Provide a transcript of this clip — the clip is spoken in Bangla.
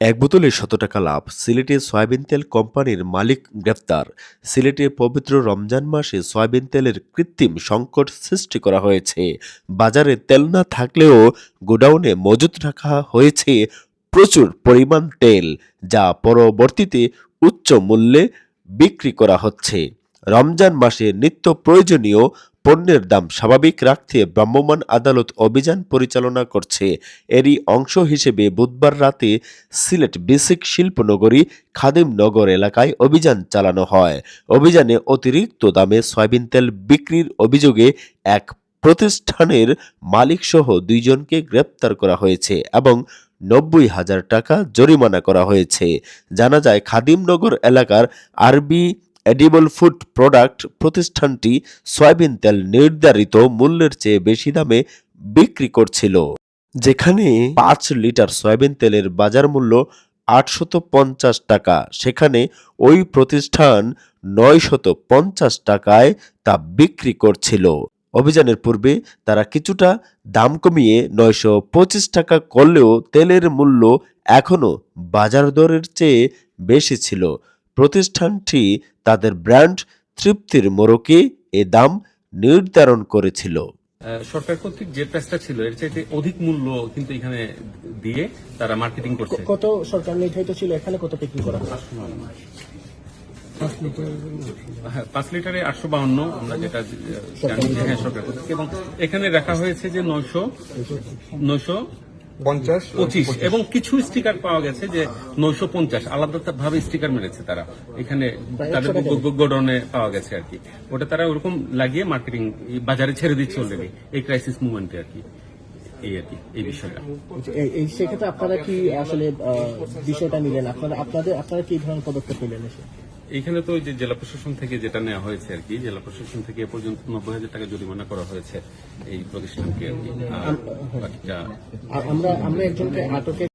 এক বোতলে শত টাকা লাভ, সিলেটে সয়াবিন তেল কোম্পানির মালিক গ্রেফতার সিলেটে পবিত্র রমজান মাসে সয়াবিন তেলের কৃত্রিম সংকট সৃষ্টি করা হয়েছে। বাজারে তেল না থাকলেও গোডাউনে মজুত রাখা হয়েছে প্রচুর পরিমাণ তেল, যা পরবর্তীতে উচ্চ মূল্যে বিক্রি করা হচ্ছে। রমজান মাসে নিত্য প্রয়োজনীয় পণ্যের দাম স্বাভাবিক রাখতে ভ্রাম্যমাণ আদালত অভিযান পরিচালনা করছে। এরই অংশ হিসেবে বুধবার রাতে সিলেট বেসিক শিল্পনগরী খাদিমনগর এলাকায় অভিযান চালানো হয়। অভিযানে অতিরিক্ত দামে সয়াবিন তেল বিক্রির অভিযোগে এক প্রতিষ্ঠানের মালিকসহ দুইজনকে গ্রেপ্তার করা হয়েছে এবং নব্বই হাজার টাকা জরিমানা করা হয়েছে। জানা যায়, খাদিমনগর এলাকার আরবি এডিবল ফুড প্রোডাক্ট প্রতিষ্ঠানটি সয়াবিন তেল নির্ধারিত মূল্যের চেয়ে বেশি দামে বিক্রি করছিল। যেখানে পাঁচ লিটার সয়াবিন তেলের বাজার মূল্য আটশত পঞ্চাশ টাকা, সেখানে ওই প্রতিষ্ঠান নয়শত পঞ্চাশ টাকায় তা বিক্রি করছিল। অভিযানের পূর্বে তারা কিছুটা দাম কমিয়ে নয়শো পঁচিশ টাকা করলেও তেলের মূল্য এখনও বাজার দরের চেয়ে বেশি ছিল। প্রতিষ্ঠানটি তাদের ব্র্যান্ড তৃপ্তির মোড়কে এ দাম নির্ধারণ করেছিল। আহ, সরকার কর্তৃক যে প্রাইসটা ছিল এর চাইতে অধিক মূল্য কিন্তু এখানে দিয়ে তারা মার্কেটিং করছে। কত সরকার নির্ধারিত ছিল? এখানে কত বিক্রি করা? হ্যাঁ, পাঁচ লিটারে আটশো বাউন্ন আমরা যেটা জানি যে হ্যাঁ সরকার কর্তৃক। এবং এখানে রাখা হয়েছে যে নয়শো নয়শো পঞ্চাশ? পঁচিশ। এবং কিছু স্টিকার পাওয়া গেছে যে নয়শো পঞ্চাশ। আলাদা ভাবে স্টিকার মেরেছে তারা। এখানে তাদের গো- গো- পাওয়া গেছে আর কি। ওটা তারা ওরকম লাগিয়ে মার্কেটিং বাজারে ছেড়ে দিচ্ছে অলরেডি এই ক্রাইসিস মুভমেন্টে আর কি। এই আর কি এই বিষয়টা। এই- এই সেক্ষেত্রে আপনারা কি আসলে বিষয়টা নিলেন? আপনারা আপনাদের আপনারা কি ধরনের পদক্ষেপ নিলেন এসে এখানে তো ওই যে জেলা প্রশাসন থেকে যেটা নেওয়া হয়েছে আর কি জেলা প্রশাসন থেকে এ পর্যন্ত নব্বই হাজার টাকা জরিমানা করা হয়েছে এই প্রতিষ্ঠানকে আর আর আমরা আমরা একজনকে আটকের